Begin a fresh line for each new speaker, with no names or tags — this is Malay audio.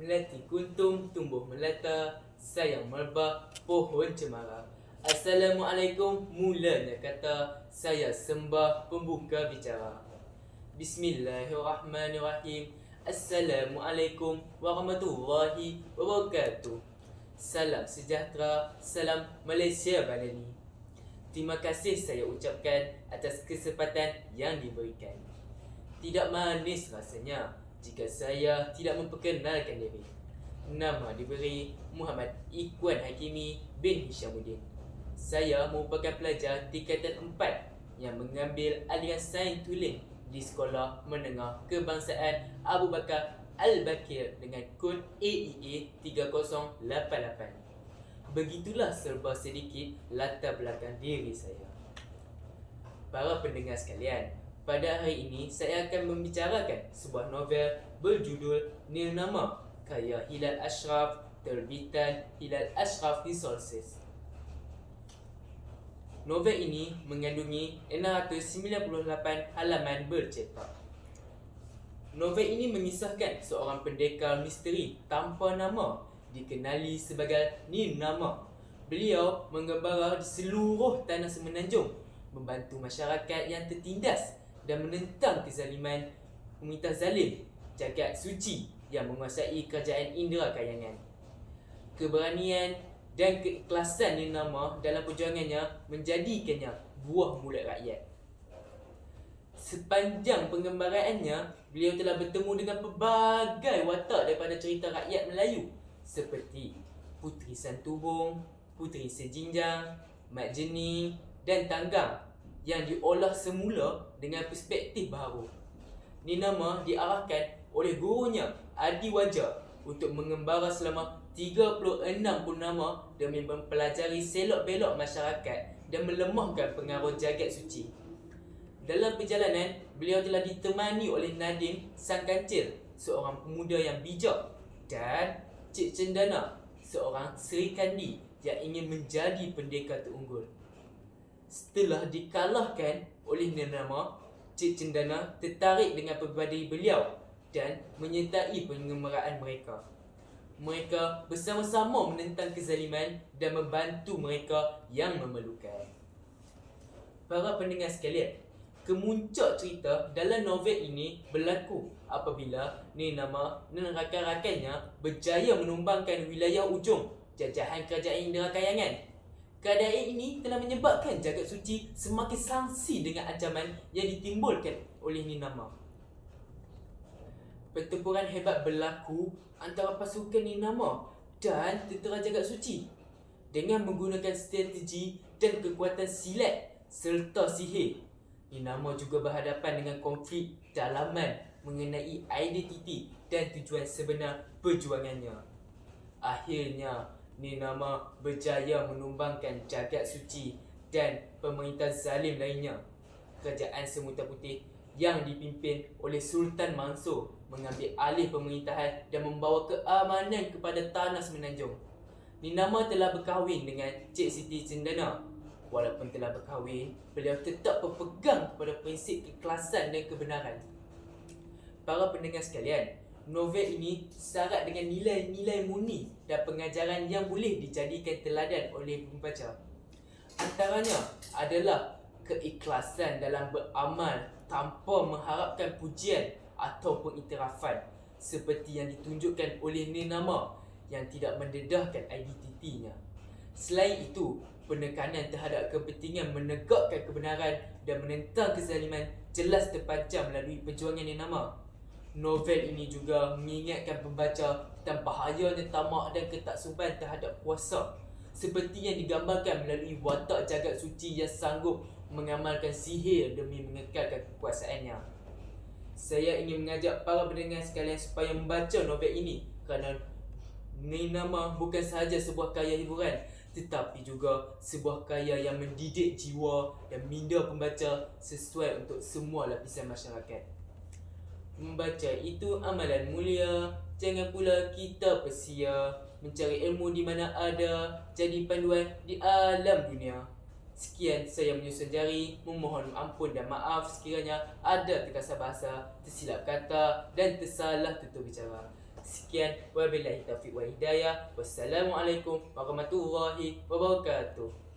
Melati kuntum tumbuh melata Sayang merbah pohon cemara. Assalamualaikum mulanya kata Saya sembah pembuka bicara. Bismillahirrahmanirrahim. Assalamualaikum warahmatullahi wabarakatuh. Salam sejahtera, salam Malaysia Balani Terima kasih saya ucapkan atas kesempatan yang diberikan. Tidak manis rasanya jika saya tidak memperkenalkan diri. Nama diberi Muhammad Ikwan Hakimi bin Hishamuddin. Saya merupakan pelajar tingkatan 4 yang mengambil aliran sains tulen di Sekolah Menengah Kebangsaan Abu Bakar Al-Bakir dengan kod E AEA 3088. Begitulah serba sedikit latar belakang diri saya. Para pendengar sekalian, pada hari ini saya akan membicarakan sebuah novel berjudul Nirnama karya Hilal Ashraf terbitan Hilal Ashraf Resources. Novel ini mengandungi 698 halaman bercetak. Novel ini mengisahkan seorang pendekar misteri tanpa nama dikenali sebagai Nirnama. Beliau mengembara di seluruh tanah semenanjung membantu masyarakat yang tertindas dan menentang kezaliman pemerintah zalim jagat suci yang menguasai kerajaan Indra Kayangan. Keberanian dan keikhlasan yang nama dalam perjuangannya menjadikannya buah mulut rakyat. Sepanjang penggembaraannya, beliau telah bertemu dengan pelbagai watak daripada cerita rakyat Melayu seperti Puteri Santubong, Puteri Sejinjang, Mat Jeni dan Tanggang yang diolah semula dengan perspektif baru. Ninama diarahkan oleh gurunya Adi Wajar untuk mengembara selama 36 purnama demi mempelajari selok-belok masyarakat dan melemahkan pengaruh jagat suci. Dalam perjalanan, beliau telah ditemani oleh Nadim Sang Kancil, seorang pemuda yang bijak dan Cik Cendana, seorang Sri Kandi yang ingin menjadi pendekar terunggul. Setelah dikalahkan oleh Nenama, Cik Cendana tertarik dengan peribadi beliau dan menyertai pengembaraan mereka. Mereka bersama-sama menentang kezaliman dan membantu mereka yang memerlukan. Para pendengar sekalian, kemuncak cerita dalam novel ini berlaku apabila Nenama dan rakan-rakannya berjaya menumbangkan wilayah ujung jajahan kerajaan Indra Kayangan Keadaan ini telah menyebabkan jagat suci semakin sangsi dengan ancaman yang ditimbulkan oleh Ninama. Pertempuran hebat berlaku antara pasukan Ninama dan tentera jagat suci dengan menggunakan strategi dan kekuatan silat serta sihir. Ninama juga berhadapan dengan konflik dalaman mengenai identiti dan tujuan sebenar perjuangannya. Akhirnya, ni nama berjaya menumbangkan jagat suci dan pemerintah zalim lainnya. Kerajaan Semuta Putih yang dipimpin oleh Sultan Mansur mengambil alih pemerintahan dan membawa keamanan kepada tanah semenanjung. nama telah berkahwin dengan Cik Siti Cendana. Walaupun telah berkahwin, beliau tetap berpegang kepada prinsip keikhlasan dan kebenaran. Para pendengar sekalian, novel ini syarat dengan nilai-nilai murni dan pengajaran yang boleh dijadikan teladan oleh pembaca. Antaranya adalah keikhlasan dalam beramal tanpa mengharapkan pujian ataupun iktirafan seperti yang ditunjukkan oleh Nenama yang tidak mendedahkan identitinya. Selain itu, penekanan terhadap kepentingan menegakkan kebenaran dan menentang kezaliman jelas terpancar melalui perjuangan Nenama. Novel ini juga mengingatkan pembaca tentang bahayanya tamak dan ketaksuban terhadap kuasa seperti yang digambarkan melalui watak jagat suci yang sanggup mengamalkan sihir demi mengekalkan kekuasaannya. Saya ingin mengajak para pendengar sekalian supaya membaca novel ini kerana nama bukan sahaja sebuah karya hiburan tetapi juga sebuah karya yang mendidik jiwa dan minda pembaca sesuai untuk semua lapisan masyarakat. Membaca itu amalan mulia. Jangan pula kita persia Mencari ilmu di mana ada Jadi panduan di alam dunia. Sekian saya menyusun jari. Memohon ampun dan maaf sekiranya Ada terkasar bahasa Tersilap kata Dan tersalah tutur bicara. Sekian, wabillahi taufiq wa hidayah. Wassalamualaikum warahmatullahi wabarakatuh.